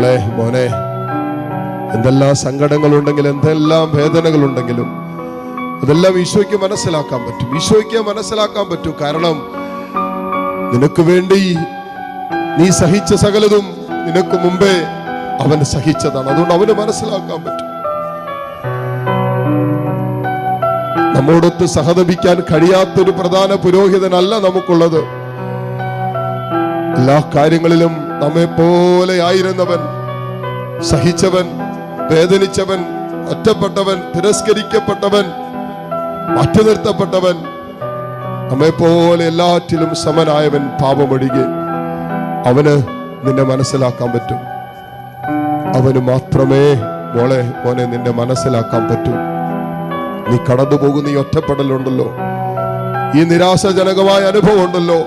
മോളെ മോനെ എന്തെല്ലാം സങ്കടങ്ങളുണ്ടെങ്കിലും എന്തെല്ലാം വേദനകളുണ്ടെങ്കിലും അതെല്ലാം ഈശോയ്ക്ക് മനസ്സിലാക്കാൻ പറ്റും. ഈശോയ്ക്ക് മനസ്സിലാക്കാൻ പറ്റും. കാരണം നിനക്ക് വേണ്ടി നീ സഹിച്ച സകലതും നിനക്ക് മുമ്പേ അവൻ സഹിച്ചതാണ്. അതുകൊണ്ട് അവന് മനസ്സിലാക്കാൻ പറ്റും. നമ്മോടൊത്ത് സഹതപിക്കാൻ കഴിയാത്തൊരു പ്രധാന പുരോഹിതനല്ല നമുക്കുള്ളത്. എല്ലാ കാര്യങ്ങളിലും നമ്മെ പോലെ ആയിരുന്നവൻ സഹിച്ചവൻ വേദനിച്ചവൻ ഒറ്റപ്പെട്ടവൻ തിരസ്കരിക്കപ്പെട്ടവൻ മാറ്റി നിർത്തപ്പെട്ടവൻ നമ്മെ പോലെ എല്ലാറ്റിലും സമനായവൻ പാപമൊഴികെ അവന് നിന്നെ മനസ്സിലാക്കാൻ പറ്റും. അവന് മാത്രമേ മോളെ മോനെ നിന്നെ മനസ്സിലാക്കാൻ പറ്റൂ. നീ കടന്നു പോകുന്ന ഈ ഒറ്റപ്പെടലുണ്ടല്ലോ. ഈ നിരാശാജനകമായ അനുഭവം ഉണ്ടല്ലോ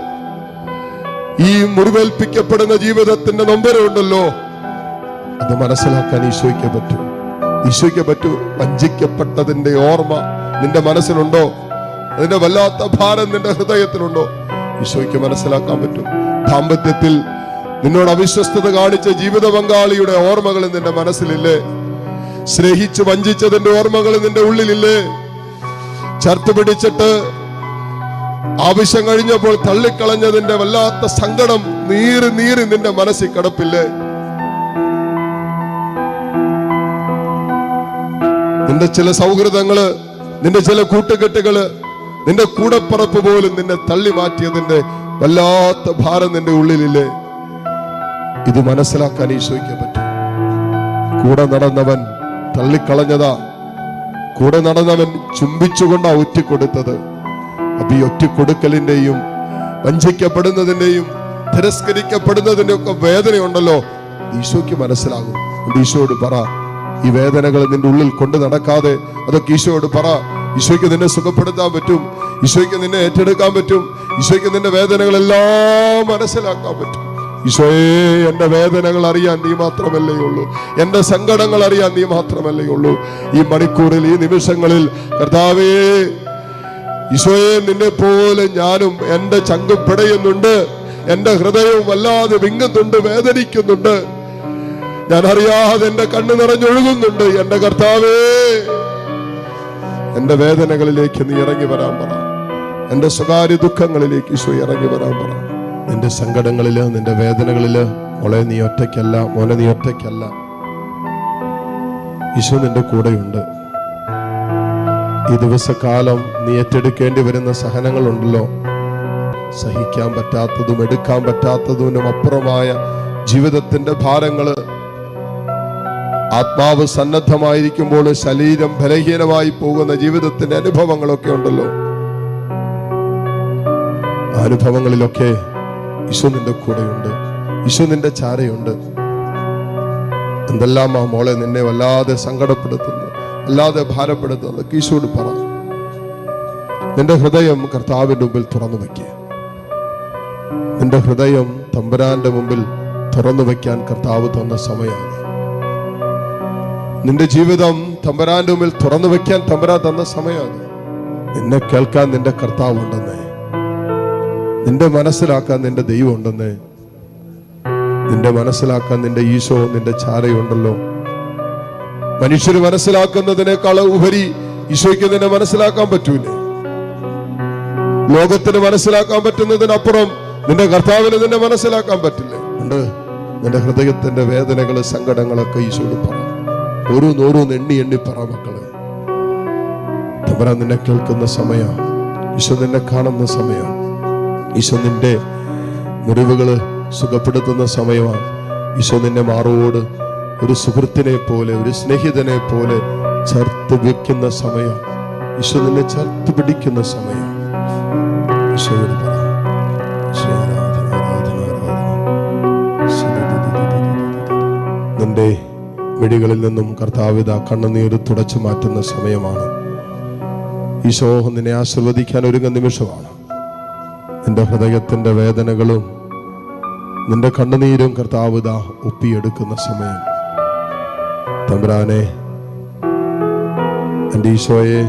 ഈ മുറിവേൽപ്പിക്കപ്പെടുന്ന ജീവിതത്തിന്റെ നൊമ്പരമുണ്ടല്ലോ. അത് മനസ്സിലാക്കാൻ ഈശോയ്ക്ക് പറ്റൂ. ഈശോയ്ക്ക് പറ്റൂ വഞ്ചിക്കപ്പെട്ടതിന്റെ ഓർമ്മ നിന്റെ മനസ്സിലുണ്ടോ? അതിന്റെ വല്ലാത്ത ഭാരം നിന്റെ ഹൃദയത്തിലുണ്ടോ? ഈശോയ്ക്ക് മനസ്സിലാക്കാൻ പറ്റും. ദാമ്പത്യത്തിൽ നിന്നോട് അവിശ്വസ്തത കാണിച്ച ജീവിത പങ്കാളിയുടെ ഓർമ്മകൾ നിന്റെ മനസ്സിലില്ലേ? സ്നേഹിച്ച് വഞ്ചിച്ചതിന്റെ ഓർമ്മകൾ നിന്റെ ഉള്ളിലില്ലേ? ചേർത്ത് പിടിച്ചിട്ട് ആവശ്യം കഴിഞ്ഞപ്പോൾ തള്ളിക്കളഞ്ഞതിന്റെ വല്ലാത്ത സങ്കടം നീറി നീറി നിന്റെ മനസ്സിൽ കിടപ്പില്ലേ? നിന്റെ ചില സൗഹൃദങ്ങൾ നിന്റെ ചില കൂട്ടുകെട്ടുകൾ നിന്റെ കൂടപ്പറപ്പ് പോലും നിന്നെ തള്ളി മാറ്റിയതിന്റെ വല്ലാത്ത ഭാരം നിന്റെ ഉള്ളിലില്ലേ? ഇത് മനസ്സിലാക്കാൻ ഈശോയ്ക്ക് പറ്റും. കൂടെ നടന്നവൻ തള്ളിക്കളഞ്ഞതാ. കൂടെ നടന്നവൻ ചുംബിച്ചുകൊണ്ടാ ഒറ്റിക്കൊടുത്തത് അപ്പൊ ഈ ഒറ്റ കൊടുക്കലിന്റെയും വഞ്ചിക്കപ്പെടുന്നതിന്റെയും തിരസ്കരിക്കപ്പെടുന്നതിന്റെ ഒക്കെ വേദനയുണ്ടല്ലോ. ഈശോയ്ക്ക് മനസ്സിലാകും. ഈശോയോട് പറ ഈ വേദനകൾ നിന്റെ ഉള്ളിൽ കൊണ്ട് നടക്കാതെ അതൊക്കെ ഈശോയോട് പറ. ഈശോയ്ക്ക് നിന്നെ സുഖപ്പെടുത്താൻ പറ്റും. ഈശോയ്ക്ക് നിന്നെ ഏറ്റെടുക്കാൻ പറ്റും. ഈശോയ്ക്ക് നിന്റെ വേദനകളെല്ലാം മനസ്സിലാക്കാൻ പറ്റും. ഈശോയെ എന്റെ വേദനകൾ അറിയാൻ നീ മാത്രമല്ലേ ഉള്ളൂ. എന്റെ സങ്കടങ്ങൾ അറിയാൻ നീ മാത്രമല്ലേ ഉള്ളൂ. ഈ മണിക്കൂറിൽ ഈ നിമിഷങ്ങളിൽ കർത്താവേ ഈശോയെ നിന്നെ പോലെ ഞാനും എന്റെ ചങ്കും പിടയുന്നുണ്ട് എന്റെ ഹൃദയവും വല്ലാതെ വിങ്ങുന്നുണ്ട് വേദനിക്കുന്നുണ്ട്. ഞാൻ അറിയാതെ എന്റെ കണ്ണു നിറഞ്ഞൊഴുകുന്നുണ്ട്. എന്റെ കർത്താവേ എന്റെ വേദനകളിലേക്ക് നീ ഇറങ്ങി വരാൻ പറ. എന്റെ സ്വകാര്യ ദുഃഖങ്ങളിലേക്ക് ഈശോ ഇറങ്ങി വരാൻ പറ. നിന്റെ സങ്കടങ്ങളിൽ നിന്റെ വേദനകളിൽ മോളെ നീ ഒറ്റയ്ക്കല്ല മോനെ നീ ഒറ്റയ്ക്കല്ല. ഈശോ നിന്റെ കൂടെയുണ്ട്. ഈ ദിവസകാലം നീ ഏറ്റെടുക്കേണ്ടി വരുന്ന സഹനങ്ങളുണ്ടല്ലോ. സഹിക്കാൻ പറ്റാത്തതും എടുക്കാൻ പറ്റാത്തതിനും അപ്പുറമായ ജീവിതത്തിന്റെ ഭാരങ്ങൾ ആത്മാവ് സന്നദ്ധമായിരിക്കുമ്പോൾ ശരീരം ബലഹീനമായി പോകുന്ന ജീവിതത്തിന്റെ അനുഭവങ്ങളൊക്കെ ഉണ്ടല്ലോ. അനുഭവങ്ങളിലൊക്കെ ഈശോ നിന്റെ കൂടെയുണ്ട്. ഈശോ നിന്റെ ചാരയുണ്ട്. എന്തെല്ലാം ആ മോളെ നിന്നെ വല്ലാതെ സങ്കടപ്പെടുത്തുന്നു. വല്ലാതെ ഭാരപ്പെടുത്തുന്നത് കീശോട് പറ നിന്റെ ഹൃദയം കർത്താവിന്റെ മുമ്പിൽ തുറന്നു വയ്ക്കുക നിന്റെ ഹൃദയം തമ്പരാന്റെ മുമ്പിൽ തുറന്നു വയ്ക്കാൻ കർത്താവ് തന്ന സമയമാണ്. നിന്റെ ജീവിതം തമ്പരാന്റെ മുമ്പിൽ തുറന്നു വെക്കാൻ തമ്പരാ തന്ന സമയമാണ്. നിന്നെ കേൾക്കാൻ നിന്റെ കർത്താവ് ഉണ്ടെന്നേ നിന്റെ മനസ്സിലാക്കാൻ നിന്റെ ദൈവം ഉണ്ടെന്നേ നിന്റെ മനസ്സിലാക്കാൻ നിന്റെ ഈശോ നിന്റെ ചാരയുണ്ടല്ലോ. മനുഷ്യര് മനസ്സിലാക്കുന്നതിനേക്കാൾ ഉപരി ഈശോയ്ക്ക് തന്നെ മനസ്സിലാക്കാൻ പറ്റൂലേ? ലോകത്തിന് മനസ്സിലാക്കാൻ പറ്റുന്നതിനപ്പുറം നിന്റെ കർത്താവിന് നിന്നെ മനസ്സിലാക്കാൻ പറ്റില്ലേ? ഉണ്ട്. നിന്റെ ഹൃദയത്തിന്റെ വേദനകൾ സങ്കടങ്ങളൊക്കെ ഈശോട് പറ. ഓരോന്നോരോന്ന് എണ്ണി എണ്ണി പറ മക്കളെ. നിന്നെ കേൾക്കുന്ന സമയം. ഈശോ നിന്നെ കാണുന്ന സമയം. ഈശോ നിന്റെ മുറിവുകൾ സുഖപ്പെടുത്തുന്ന സമയമാണ് ഈശോ നിന്നെ മാറോട് ഒരു സുഹൃത്തിനെ പോലെ ഒരു സ്നേഹിതനെ പോലെ ചേർത്ത് വെക്കുന്ന സമയം. ഈശോ നിന്നെ ചേർത്ത് പിടിക്കുന്ന സമയം. ഈശോയോട് നിന്റെ മിഴികളിൽ നിന്നും കർത്താവിത കണ്ണുനീര് തുടച്ചു മാറ്റുന്ന സമയമാണ്. ഈശോ നിന്നെ ആശീർവദിക്കാൻ ഒരുങ്ങുന്ന നിമിഷമാണ്. നിന്റെ ഹൃദയത്തിന്റെ വേദനകളും നിന്റെ കണ്ണുനീരും കർത്താവിത ഒപ്പിയെടുക്കുന്ന സമയം. തമ്പുരാനെ എന്റെ ഈശോയെ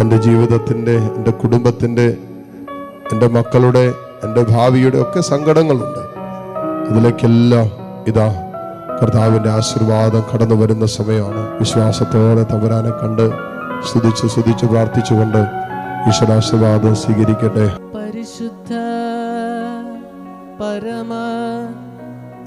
എന്റെ ജീവിതത്തിന്റെ എന്റെ കുടുംബത്തിന്റെ എന്റെ മക്കളുടെ എന്റെ ഭാവിയുടെ ഒക്കെ സങ്കടങ്ങളുണ്ട്. അതിലേക്കെല്ലാം ഇതാ കർത്താവിന്റെ ആശീർവാദം കടന്നു വരുന്ന സമയമാണ്. വിശ്വാസത്തോടെ തമ്പുരാനെ കണ്ട് സ്തുതിച്ച് സ്തുതിച്ച് പ്രാർത്ഥിച്ചുകൊണ്ട് ഈശ്വരാശീർവാദം സ്വീകരിക്കട്ടെ. പരിശുദ്ധ പരമ